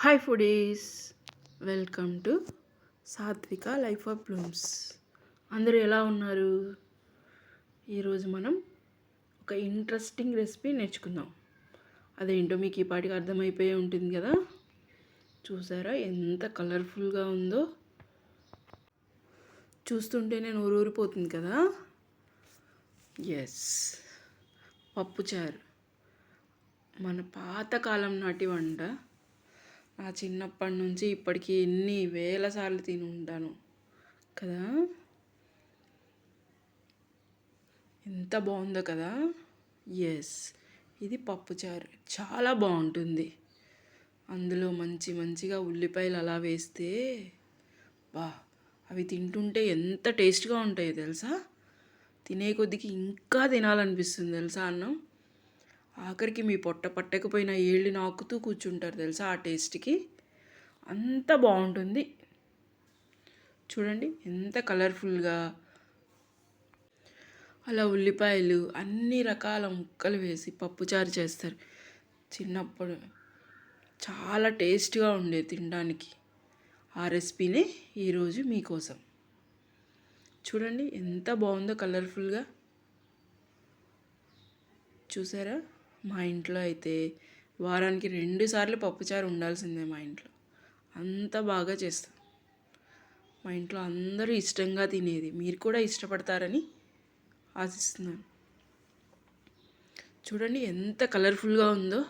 Hi foodies welcome to Satvika life of blooms అందరూ ఎలా ఉన్నారు? ఈరోజు మనం ఒక ఇంట్రెస్టింగ్ రెసిపీ నేర్చుకుందాం. అదేంటో మీకు ఈ పాటికి అర్థమైపోయి ఉంటుంది కదా? చూసారా ఎంత కలర్ఫుల్గా ఉందో? చూస్తుంటేనే నేను ఊరూరిపోతుంది కదా ఎస్ పప్పుచారు మన పాతకాలం నాటి వంట ఆ చిన్నప్పటి నుంచి ఇప్పటికీ ఎన్ని వేల సార్లు తిని ఉంటాను. కదా? ఎంత బాగుందో కదా? ఎస్ ఇది పప్పుచారు చాలా బాగుంటుంది. అందులో మంచి మంచిగా ఉల్లిపాయలు అలా వేస్తే బా! అవి తింటుంటే ఎంత టేస్ట్గా ఉంటాయో తెలుసా? తినే కొద్దికి ఇంకా తినాలనిపిస్తుంది తెలుసా అన్నం? ఆఖరికి మీ పొట్ట పట్టకపోయినా ఏళ్ళు నాకుతూ కూర్చుంటారు తెలుసా ఆ టేస్ట్కి? అంత బాగుంటుంది. చూడండి ఎంత కలర్ఫుల్గా. అలా ఉల్లిపాయలు అన్ని రకాల ముక్కలు వేసి పప్పుచారు చేస్తారు. చిన్నప్పుడు చాలా టేస్ట్గా ఉండేది తినడానికి. ఆ రెసిపీనే ఈరోజు మీకోసం. చూడండి ఎంత బాగుందో కలర్ఫుల్గా. చూసారా? మా ఇంట్లో అయితే వారానికి రెండుసార్లు పప్పుచారు ఉండాల్సిందే మా ఇంట్లో. అంత బాగా చేస్తాం. మా ఇంట్లో అందరూ ఇష్టంగా తినేది. మీరు కూడా ఇష్టపడతారని ఆశిస్తున్నాను. చూడండి ఎంత కలర్ఫుల్గా ఉందో.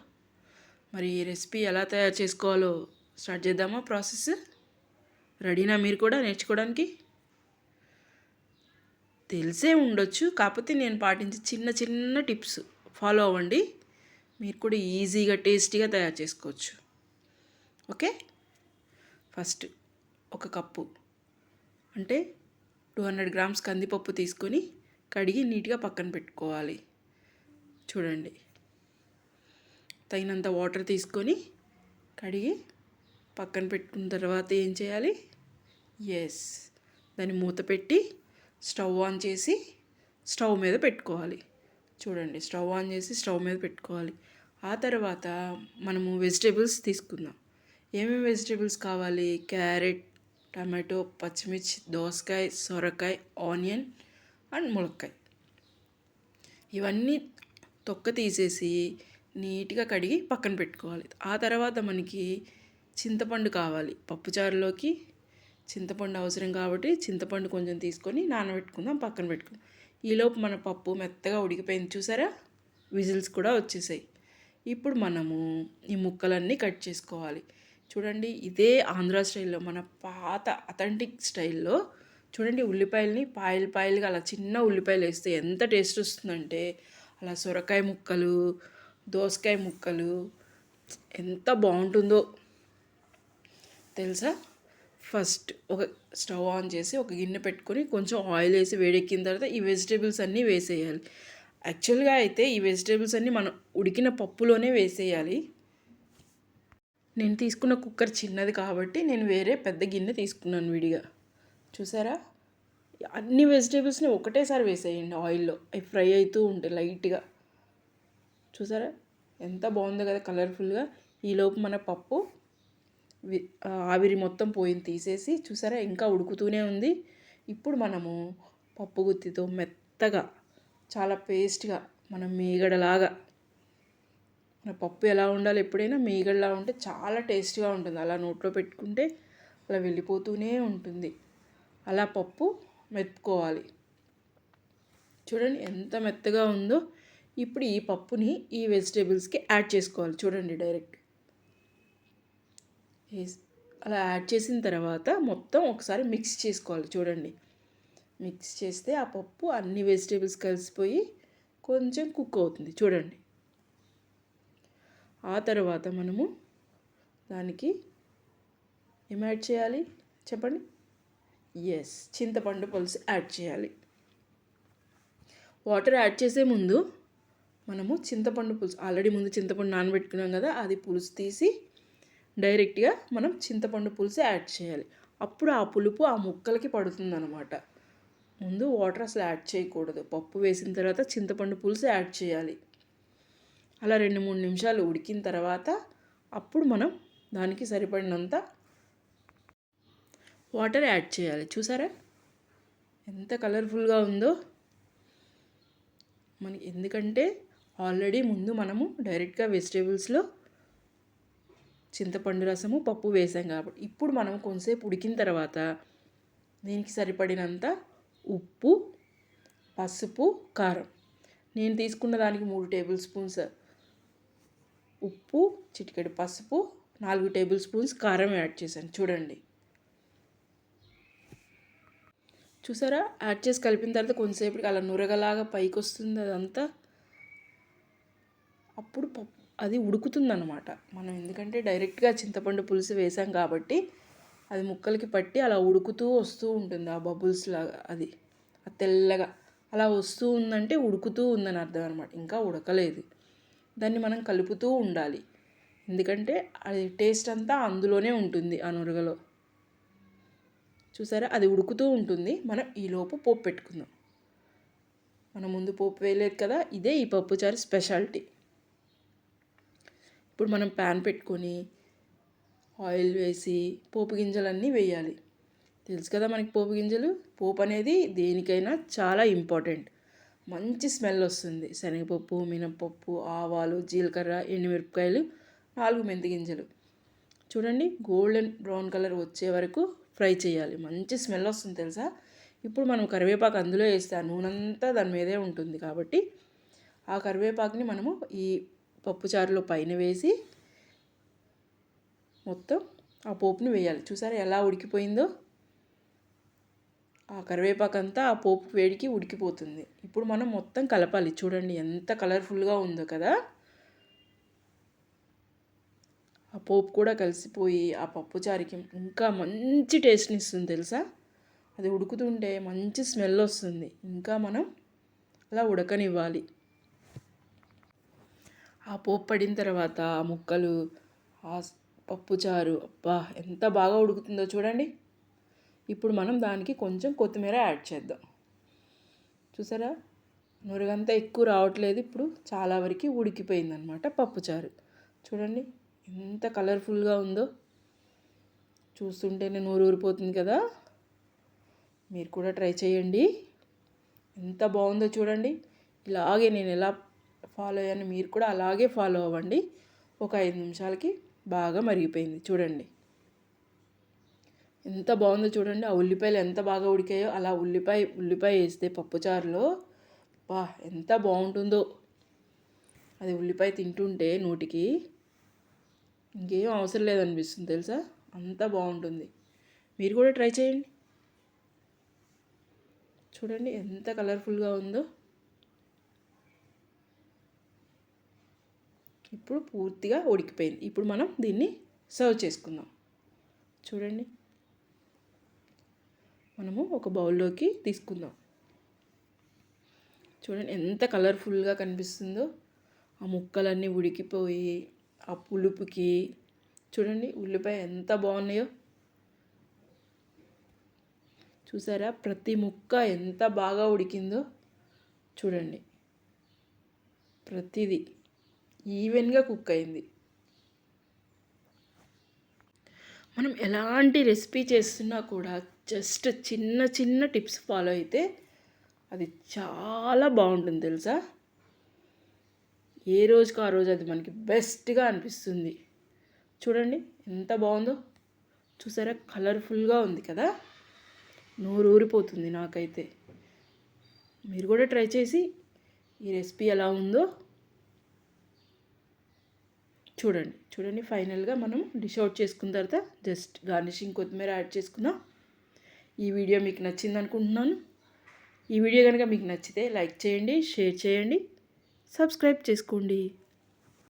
మరి ఈ రెసిపీ ఎలా తయారు చేసుకోవాలో స్టార్ట్ చేద్దామా ప్రాసెస్? రెడీనా మీరు కూడా నేర్చుకోవడానికి? తెలిసే ఉండొచ్చు. కాకపోతే నేను పాటించే చిన్న చిన్న టిప్స్ ఫాలో అవ్వండి. మీరు కూడా ఈజీగా టేస్టీగా తయారు చేసుకోవచ్చు. ఓకే? ఫస్ట్ ఒక కప్పు అంటే టూ హండ్రెడ్ గ్రామ్స్ కందిపప్పు తీసుకొని కడిగి నీట్గా పక్కన పెట్టుకోవాలి. చూడండి. తగినంత వాటర్ తీసుకొని కడిగి పక్కన పెట్టుకున్న తర్వాత ఏం చేయాలి? ఎస్ దాన్ని మూత పెట్టి స్టవ్ ఆన్ చేసి స్టవ్ మీద పెట్టుకోవాలి. చూడండి స్టవ్ ఆన్ చేసి స్టవ్ మీద పెట్టుకోవాలి. ఆ తర్వాత మనము వెజిటేబుల్స్ తీసుకుందాం. ఏమేమి వెజిటేబుల్స్ కావాలి? క్యారెట్ టమాటో పచ్చిమిర్చి దోసకాయ సొరకాయ ఆనియన్ అండ్ ములక్కాయ. ఇవన్నీ తొక్క తీసేసి నీట్గా కడిగి పక్కన పెట్టుకోవాలి. ఆ తర్వాత మనకి చింతపండు కావాలి. పప్పుచారులోకి చింతపండు అవసరం కాబట్టి చింతపండు కొంచెం తీసుకొని నానబెట్టుకుందాం పక్కన పెట్టుకుందాం. ఈలోపు మన పప్పు మెత్తగా ఉడికిపోయింది. చూసారా? విజిల్స్ కూడా వచ్చేసాయి. ఇప్పుడు మనము ఈ ముక్కలన్నీ కట్ చేసుకోవాలి. చూడండి ఇదే ఆంధ్ర స్టైల్లో మన పాత అథెంటిక్ స్టైల్లో చూడండి ఉల్లిపాయలని పాయలు పాయలుగా అలా చిన్న ఉల్లిపాయలు వేస్తే ఎంత టేస్ట్ వస్తుందంటే అలా సొరకాయ ముక్కలు దోసకాయ ముక్కలు ఎంత బాగుంటుందో. తెలుసా? ఫస్ట్ ఒక స్టవ్ ఆన్ చేసి ఒక గిన్నె పెట్టుకొని కొంచెం ఆయిల్ వేసి వేడెక్కిన తర్వాత ఈ వెజిటేబుల్స్ అన్నీ వేసేయాలి. యాక్చువల్గా అయితే ఈ వెజిటేబుల్స్ అన్నీ మనం ఉడికిన పప్పులోనే వేసేయాలి. నేను తీసుకున్న కుక్కర్ చిన్నది కాబట్టి నేను వేరే పెద్ద గిన్నె తీసుకున్నాను విడిగా. చూసారా? అన్ని వెజిటేబుల్స్ని ఒకటేసారి వేసేయండి ఆయిల్లో. అవి ఫ్రై అవుతూ ఉంటాయి లైట్గా. చూసారా? ఎంత బాగుందో కదా కలర్ఫుల్గా. ఈలోపు మన పప్పు ఆవిరి మొత్తం పోయింది తీసేసి చూసారా ఇంకా ఉడుకుతూనే ఉంది. ఇప్పుడు మనము పప్పు గుత్తితో మెత్తగా చాలా పేస్ట్గా మనం మీగడలాగా మన పప్పు ఎలా ఉండాలి ఎప్పుడైనా మీగడలా ఉంటే చాలా టేస్ట్గా ఉంటుంది. అలా నోట్లో పెట్టుకుంటే అలా వెళ్ళిపోతూనే ఉంటుంది. అలా పప్పు మెత్తుకోవాలి. చూడండి ఎంత మెత్తగా ఉందో. ఇప్పుడు ఈ పప్పుని ఈ వెజిటేబుల్స్కి యాడ్ చేసుకోవాలి. చూడండి డైరెక్ట్. అలా యాడ్ చేసిన తర్వాత మొత్తం ఒకసారి మిక్స్ చేసుకోవాలి చూడండి. మిక్స్ చేస్తే ఆ పప్పు అన్ని వెజిటేబుల్స్ కలిసిపోయి కొంచెం కుక్ అవుతుంది చూడండి. ఆ తర్వాత మనము దానికి ఏం యాడ్ చేయాలి? చెప్పండి. ఎస్ చింతపండు పులుసు యాడ్ చేయాలి. వాటర్ యాడ్ చేసే ముందు మనము చింతపండు పులుసు ఆల్రెడీ ముందు చింతపండు నానబెట్టుకున్నాం కదా అది పులుసు తీసి డైరెక్ట్గా మనం చింతపండు పులుసు యాడ్ చేయాలి. అప్పుడు ఆ పులుపు ఆ ముక్కలకి పడుతుంది అనమాట ముందు వాటర్ అసలు యాడ్ చేయకూడదు. పప్పు వేసిన తర్వాత చింతపండు పులుసు యాడ్ చేయాలి. అలా రెండు మూడు నిమిషాలు ఉడికిన తర్వాత అప్పుడు మనం దానికి సరిపడినంత వాటర్ యాడ్ చేయాలి. చూసారా? ఎంత కలర్ఫుల్గా ఉందో. మనకి ఎందుకంటే ఆల్రెడీ ముందు మనము డైరెక్ట్గా వెజిటేబుల్స్లో చింతపండు రసము పప్పు వేసాం కాబట్టి. ఇప్పుడు మనం కొంతసేపు ఉడికిన తర్వాత దీనికి సరిపడినంత ఉప్పు పసుపు కారం. నేను తీసుకున్న దానికి మూడు టేబుల్ స్పూన్స్ ఉప్పు చిటికెడు పసుపు నాలుగు టేబుల్ స్పూన్స్ కారం యాడ్ చేశాను. చూడండి. చూసారా? యాడ్ చేసి కలిపిన తర్వాత కొంతసేపటికి అలా నురగలాగా పైకి వస్తుంది అదంతా. అప్పుడు పప్పు అది ఉడుకుతుందన్నమాట. మనం ఎందుకంటే డైరెక్ట్గా చింతపండు పులుసు వేసాం కాబట్టి అది ముక్కలకి పట్టి అలా ఉడుకుతూ వస్తూ ఉంటుంది ఆ బబుల్స్ లాగా అది. ఆ తెల్లగా అలా వస్తూ ఉందంటే ఉడుకుతూ ఉందని అర్థం అనమాట ఇంకా ఉడకలేదు. దాన్ని మనం కలుపుతూ ఉండాలి. ఎందుకంటే అది టేస్ట్ అంతా అందులోనే ఉంటుంది ఆ నురగలో. చూసారా? అది ఉడుకుతూ ఉంటుంది. మనం ఈలోపు పోపు పెట్టుకుందాం. మనం ముందు పోపు వేయలేదు కదా? ఇదే ఈ పప్పుచారు స్పెషాలిటీ. ఇప్పుడు మనం ప్యాన్ పెట్టుకొని ఆయిల్ వేసి పోపు గింజలన్నీ వేయాలి. తెలుసు కదా మనకి పోపు గింజలు? పోపు అనేది దేనికైనా చాలా ఇంపార్టెంట్. మంచి స్మెల్ వస్తుంది. శనగపప్పు మినపప్పు ఆవాలు జీలకర్ర ఎండుమిరపకాయలు నాలుగు మెంతి గింజలు. చూడండి గోల్డెన్ బ్రౌన్ కలర్ వచ్చే వరకు ఫ్రై చేయాలి. మంచి స్మెల్ వస్తుంది తెలుసా? ఇప్పుడు మనం కరివేపాకు అందులో వేస్తే ఆ నూనెంతా దాని మీదే ఉంటుంది కాబట్టి ఆ కరివేపాకుని మనము ఈ పప్పుచారులో పైన వేసి మొత్తం ఆ పోపుని వేయాలి. చూసారా ఎలా ఉడికిపోయిందో? ఆ కరివేపాకంతా ఆ పోపు వేడికి ఉడికిపోతుంది. ఇప్పుడు మనం మొత్తం కలపాలి. చూడండి ఎంత కలర్ఫుల్గా ఉందో కదా? ఆ పోపు కూడా కలిసిపోయి ఆ పప్పుచారుకి ఇంకా మంచి టేస్ట్ని ఇస్తుంది తెలుసా? అది ఉడుకుతుంటే మంచి స్మెల్ వస్తుంది. ఇంకా మనం అలా ఉడకనివ్వాలి. ఆ పోపు పడిన తర్వాత ఆ ముక్కలు ఆ పప్పుచారు అబ్బా ఎంత బాగా ఉడుకుతుందో చూడండి. ఇప్పుడు మనం దానికి కొంచెం కొత్తిమీర యాడ్ చేద్దాం. చూసారా? నురగంతా ఎక్కువ రావట్లేదు ఇప్పుడు చాలా వరకు ఉడికిపోయిందనమాట పప్పుచారు చూడండి ఎంత కలర్ఫుల్గా ఉందో. చూస్తుంటేనే నూరు ఊరిపోతుంది కదా. మీరు కూడా ట్రై చేయండి. ఎంత బాగుందో చూడండి. ఇలాగే నేను ఎలా ఫాలో అయ్యాను. మీరు కూడా అలాగే ఫాలో అవ్వండి. ఒక ఐదు నిమిషాలకి బాగా మరిగిపోయింది. చూడండి. ఎంత బాగుందో చూడండి. ఆ ఉల్లిపాయలు ఎంత బాగా ఉడికాయో అలా ఉల్లిపాయ ఉల్లిపాయ వేస్తే పప్పుచారులో బా ఎంత బాగుంటుందో. అది ఉల్లిపాయ తింటుంటే నోటికి ఇంకేం అవసరం లేదనిపిస్తుంది తెలుసా? అంత బాగుంటుంది. మీరు కూడా ట్రై చేయండి. చూడండి ఎంత కలర్ఫుల్గా ఉందో. ఇప్పుడు పూర్తిగా ఉడికిపోయింది. ఇప్పుడు మనం దీన్ని సర్వ్ చేసుకుందాం. చూడండి. మనము ఒక బౌల్లోకి తీసుకుందాం. చూడండి ఎంత కలర్ఫుల్గా కనిపిస్తుందో. ఆ ముక్కలన్నీ ఉడికిపోయి ఆ పులుపుకి. చూడండి ఉల్లిపాయ ఎంత బాగున్నాయో. చూసారా? ప్రతి ముక్క ఎంత బాగా ఉడికిందో. చూడండి. ప్రతిదీ. ఈవెన్గా కుక్ అయింది మనం ఎలాంటి రెసిపీ చేస్తున్నా కూడా జస్ట్ చిన్న చిన్న టిప్స్ ఫాలో అయితే అది చాలా బాగుంటుంది తెలుసా? ఏ రోజుకి ఆ రోజు అది మనకి బెస్ట్గా అనిపిస్తుంది. చూడండి ఎంత బాగుందో. చూసారా? కలర్ఫుల్గా ఉంది కదా? నోరు ఊరిపోతుంది నాకైతే. మీరు కూడా ట్రై చేసి ఈ రెసిపీ ఎలా ఉందో చూడండి చూడండి ఫైనల్గా మనం డిష్ అవుట్ చేసుకున్న తర్వాత జస్ట్ గార్నిషింగ్ కొత్తిమీర యాడ్ చేసుకుందాం. ఈ వీడియో మీకు నచ్చింది అనుకుంటున్నాను. ఈ వీడియో కనుక మీకు నచ్చితే లైక్ చేయండి షేర్ చేయండి సబ్స్క్రైబ్ చేసుకోండి.